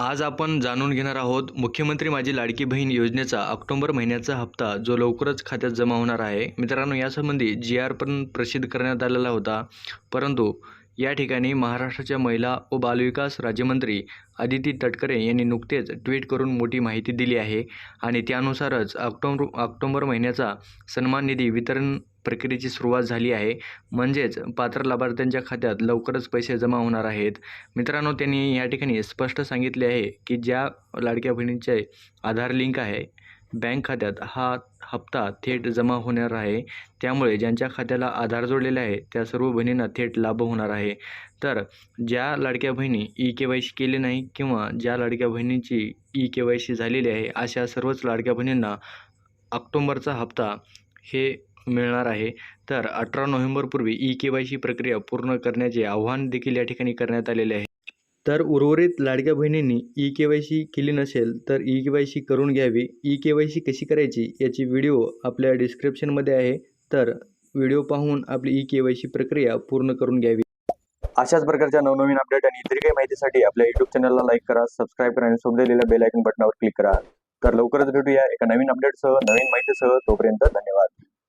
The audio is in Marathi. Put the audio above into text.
आज आपण जाणून घेणार आहोत मुख्यमंत्री माझी लाडकी बहीण योजनेचा ऑक्टोबर महिन्याचा हप्ता जो लवकरच खात्यात जमा होणार आहे. मित्रांनो यासंबंधी जी आर पण प्रसिद्ध करण्यात आलेला होता. परंतु या ठिकाणी महाराष्ट्राच्या महिला व बालविकास राज्यमंत्री अदिती तटकरे यांनी नुकतेच ट्विट करून मोठी माहिती दिली आहे आणि त्यानुसारच ऑक्टोबर ऑक्टोंबर महिन्याचा सन्मान निधी वितरण प्रक्रियेची सुरुवात झाली आहे. म्हणजेच पात्र लाभार्थ्यांच्या खात्यात लवकरच पैसे जमा होणार आहेत. मित्रांनो त्यांनी या ठिकाणी स्पष्ट सांगितले आहे की ज्या लाडक्या बहिणीचे आधार लिंक आहे बँक खात्यात हा हप्ता थेट जमा होणार आहे. त्यामुळे ज्यांच्या खात्याला आधार जोडलेले आहे त्या सर्व बहिणींना थेट लाभ होणार आहे. तर ज्या लाडक्या बहिणी ई के वाय सी केली नाही किंवा ज्या लाडक्या बहिणींची ई के वाय सी झालेली आहे अशा सर्वच लाडक्या बहिणींना ऑक्टोंबरचा हप्ता हे मिळणार आहे. तर अठरा नोव्हेंबरपूर्वी ई के वाय सी प्रक्रिया पूर्ण करण्याचे आव्हान देखील या ठिकाणी करण्यात आलेले आहे. तर उर्वरित लाडक्या बहिणींनी ई के वाय सी केली नसेल तर ई के वाय सी करून घ्यावी. ई के वाय सी कशी करायची याची व्हिडिओ आपल्या डिस्क्रिप्शनमध्ये आहे. तर व्हिडिओ पाहून आपली ई के वाय सी प्रक्रिया पूर्ण करून घ्यावी. अशाच प्रकारच्या नवनवीन अपडेट आणि इतर काही माहितीसाठी आपल्या यूट्यूब चॅनलला लाईक करा सबस्क्राईब करा आणि सोबत दिलेल्या बेल आयकन बटनावर क्लिक करा. तर लवकरच भेटूया एका नवीन अपडेटसह नवीन माहितीसह. तोपर्यंत धन्यवाद.